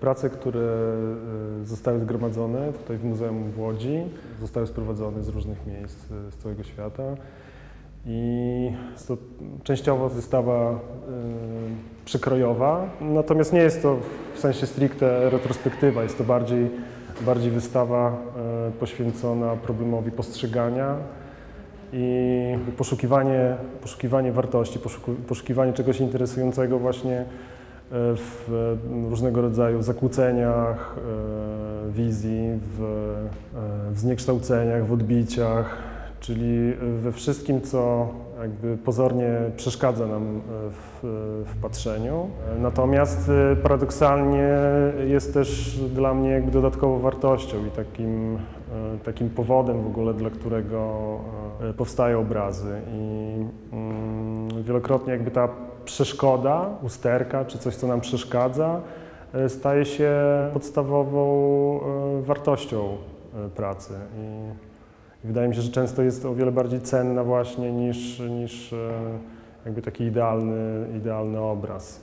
Prace, które e, zostały zgromadzone tutaj w Muzeum w Łodzi, zostały sprowadzone z różnych miejsc e, z całego świata. I jest to częściowo wystawa e, przekrojowa, natomiast nie jest to w sensie stricte retrospektywa, jest to bardziej, bardziej wystawa poświęcona problemowi postrzegania i poszukiwanie, poszukiwanie wartości, poszukiwanie czegoś interesującego właśnie w różnego rodzaju zakłóceniach e, wizji, w, e, w zniekształceniach, w odbiciach, czyli we wszystkim, co jakby pozornie przeszkadza nam e, w, w patrzeniu. E, Natomiast e, paradoksalnie jest też dla mnie jakby dodatkową wartością i takim, e, takim powodem w ogóle, dla którego e, powstają obrazy. I mm, wielokrotnie jakby ta przeszkoda, usterka czy coś, co nam przeszkadza, e, staje się podstawową e, wartością e, pracy. I wydaje mi się, że często jest o wiele bardziej cenna właśnie niż, niż jakby taki idealny, idealny obraz.